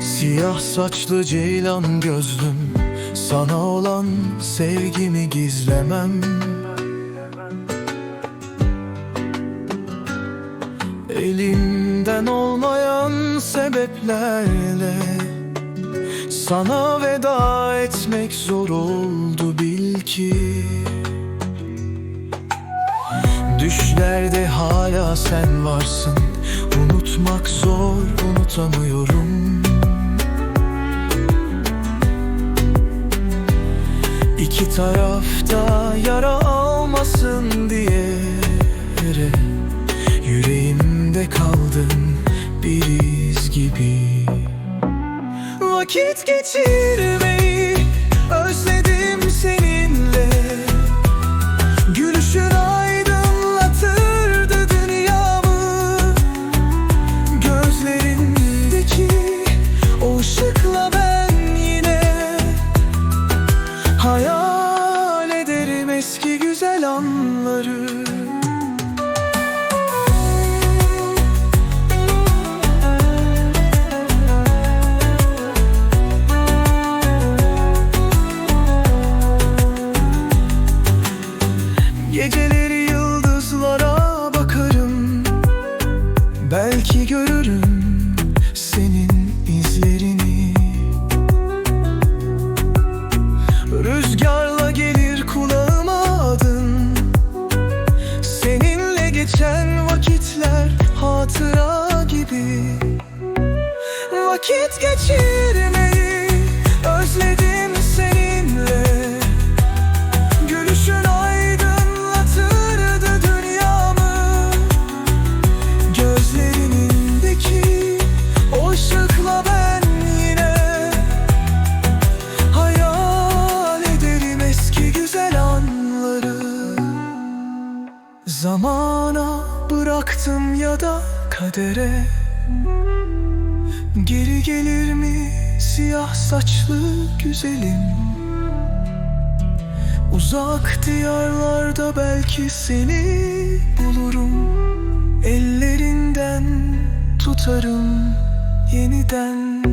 Siyah saçlı ceylan gözlüm Sana olan sevgimi gizlemem. Elimden olmayan sebeplerle Sana veda etmek zor oldu bil ki. Düşlerde hala sen varsın. Unutmak zor unutamıyorum. İki tarafta yara almasın diye Yüreğimde kaldın bir iz gibi. Vakit geçirmeyi güzel anları Geceleri geçen vakitler hatıra gibi. Vakit geçirmeyi Zamana bıraktım ya da kadere. Geri gelir mi siyah saçlı güzelim? Uzak diyarlarda belki seni bulurum. Ellerinden tutarım yeniden